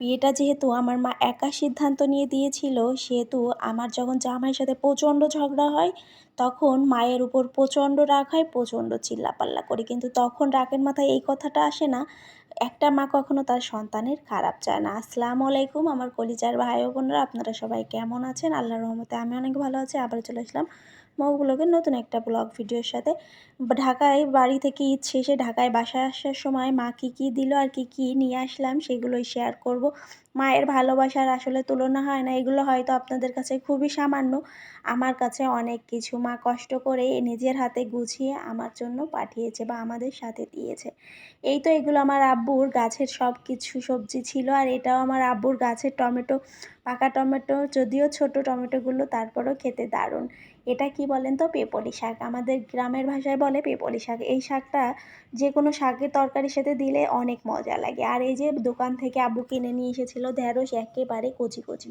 বিয়েটা যেহেতু আমার মা একা সিদ্ধান্ত নিয়ে দিয়েছিল, সেহেতু আমার যখন জামাইয়ের সাথে প্রচণ্ড ঝগড়া হয়, তখন মায়ের উপর প্রচণ্ড রাগ হয়, প্রচণ্ড চিল্লাপাল্লা করি। কিন্তু তখন রাগের মাথায় এই কথাটা আসে না, একটা মা কখনো তার সন্তানের খারাপ চায় না। আসসালামু আলাইকুম, আমার কলিজার ভাই বোনরা, আপনারা সবাই কেমন আছেন? আল্লাহর রহমতে আমি অনেক ভালো আছি আবার চলে আসলাম মৌ ব্লগের নতুন একটা ব্লগ ভিডিওর সাথে। ঢাকায় বাড়ি থেকে ঈদ শেষে ঢাকায় বাসায় আসার সময় মা কী কী দিল আর কী কী নিয়ে আসলাম সেগুলোই শেয়ার করব। মায়ের ভালোবাসার আসলে তুলনা হয় না, এগুলো হয়তো আপনাদের কাছে খুবই সামান্য। আমার কাছে অনেক কিছু মা কষ্ট করে নিজের হাতে গুছিয়ে আমার জন্য পাঠিয়েছে বা আমাদের সাথে দিয়েছে। এই তো এগুলো আমার আব্বুর গাছের সব কিছু সবজি ছিল আর এটাও আমার আব্বুর গাছের টমেটো পাকা টমেটো, যদিও ছোট টমেটোগুলো তারপরেও খেতে দারুণ। এটা কি বলেন তো? পেপলি শাক। আমাদের গ্রামের ভাষায় বলে পেপলি শাক। এই শাকটা যে কোনো শাকের তরকারির সাথে দিলে অনেক মজা লাগে। আর এই যে দোকান থেকে আব্বু কিনে নিয়ে এসেছিল, ঢেঁড়স একেবারে কচি কচি।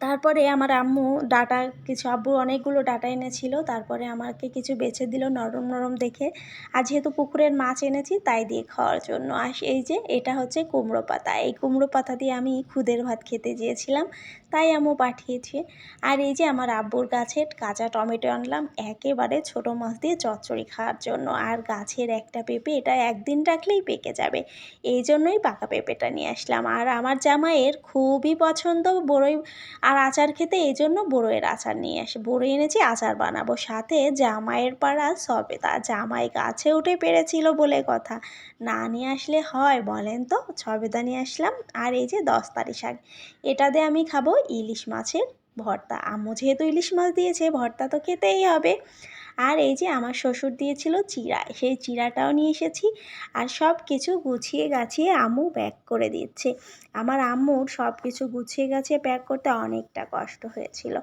তারপরে আমার আম্মু ডাটা, কিছু আব্বু অনেকগুলো ডাটা এনেছিল, তারপরে আমাকে কিছু বেছে দিল নরম নরম দেখে। আর যেহেতু পুকুরের মাছ এনেছি, তাই দিয়ে খাওয়ার জন্য। আর এই যে, এটা হচ্ছে কুমড়ো পাতা। এই কুমড়ো পাতা দিয়ে আমি খুদের ভাত খেতে চেয়েছিলাম তাই আম্মু পাঠিয়েছে। আর এই যে, আমার আব্বুর গাছের কাঁচা টমেটো আনলাম, একেবারে ছোট মাছ দিয়ে চচ্চড়ি খাওয়ার জন্য। আর গাছের একটা পেঁপে, এটা একদিন রাখলেই পেকে যাবে। এই জন্যই পাকা পেঁপেটা নিয়ে আসলাম। আর আমার জামাইয়ের খুবই পছন্দ বড়ই আর আচার খেতে এই জন্য বড়ইয়ের আচার নিয়ে আসে। বড়ো এনেছি, আচার বানাবো। সাথে জামাইয়ের পাড়া সবে তা জামাই গাছে উঠে পেরেছিল বলে কথা। না নিয়ে আসলে হয়, বলেন তো? ছবেদা নিয়ে আসলাম। আর এই যে দশ দস্তারি শাক, এটা দিয়ে আমি খাব ইলিশ মাছের ভর্তা। আম্মু যেহেতু ইলিশ মাছ দিয়েছে, ভর্তা তো খেতেই হবে। আর এই যে আমার শ্বশুর দিয়েছিল চিরা, সেই চিরাটাও নিয়ে এসেছি আর সব কিছু গুছিয়ে গাছিয়ে আম্মু প্যাক করে দিচ্ছে। আমার আম্মুর সব কিছু গুছিয়ে গাছিয়ে প্যাক করতে অনেকটা কষ্ট হয়েছিল।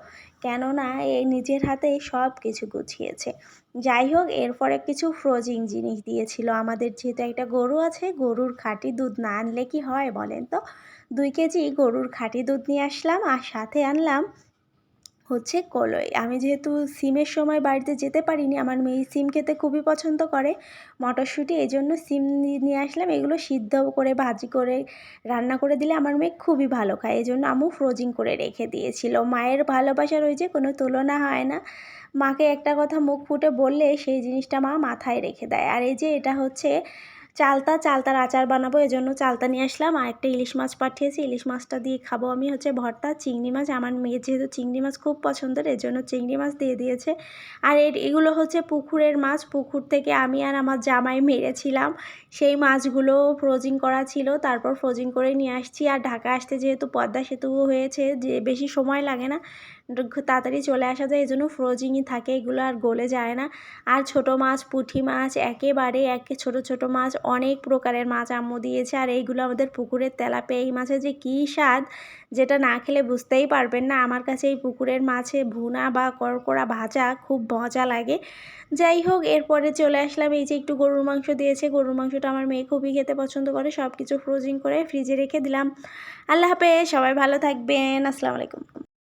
কেননা এই নিজের হাতে সব কিছু গুছিয়েছে। যাই হোক, এরপরে কিছু ফ্রোজিং জিনিস দিয়েছিল। আমাদের যেহেতু একটা গরু আছে, গরুর খাঁটি দুধ না আনলে কি হয় বলেন তো? দুই কেজি গরুর খাঁটি দুধ নিয়ে আসলাম আর সাথে আনলাম হচ্ছে কলই। আমি যেহেতু সিমের সময় বাড়িতে যেতে পারিনি, আমার মেয়ে সিম খেতে খুবই পছন্দ করে মটরশুঁটি, এই জন্য সিম নিয়ে আসলাম। এগুলো সিদ্ধ করে, ভাজি করে, রান্না করে দিলে আমার মেয়ে খুবই ভালো খায়। এই জন্য আমু ফ্রোজিং করে রেখে দিয়েছিল। মায়ের ভালোবাসা রয়েছে কোনো তুলনা হয় না। মাকে একটা কথা মুখ ফুটে বললে সেই জিনিসটা মা মাথায় রেখে দেয়। আর এই যে এটা হচ্ছে চালতা, চালতার আচার বানাবো, এজন্য চালতা নিয়ে আসলাম। আর একটা ইলিশ মাছ পাঠিয়েছি। ইলিশ মাছটা দিয়ে খাব আমি হচ্ছে ভর্তা, চিংড়ি মাছ। আমার মেয়ে যেহেতু চিংড়ি মাছ খুব পছন্দের এর জন্য চিংড়ি মাছ দিয়ে দিয়েছে। আর এর, এগুলো হচ্ছে পুকুরের মাছ। পুকুর থেকে আমি আর আমার জামাই মেরেছিলাম। সেই মাছগুলো ফ্রোজিং করা ছিল। তারপর ফ্রোজিং করে নিয়ে আসছি। আর ঢাকা আসতে যেহেতু পদ্মা সেতু হয়েছে, যে বেশি সময় লাগে না তাড়াতাড়ি চলে আসা যায়, এই জন্য ফ্রোজিংই থাকে, এগুলো আর গলে যায় না। আর ছোট মাছ পুঁটি মাছ, একেবারে একে, ছোট ছোট মাছ, অনেক প্রকারের মাছ আম্মু দিয়েছে। আর এইগুলো আমাদের পুকুরের তেলাপিয়া, এই মাছের যে কী স্বাদ, যেটা না খেলে বুঝতেই পারবেন না। আমার কাছে এই পুকুরের মাছে ভুনা বা করকড়া ভাজা খুব মজা লাগে। যাই হোক, এরপরে চলে আসলাম। এই যে একটু গরুর মাংস দিয়েছে, গরুর মাংসটা আমার মেয়ে খুবই খেতে পছন্দ করে সব কিছু ফ্রোজিং করে ফ্রিজে রেখে দিলাম। আল্লাহ হাফেজ, সবাই ভালো থাকবেন, আসসালামু আলাইকুম।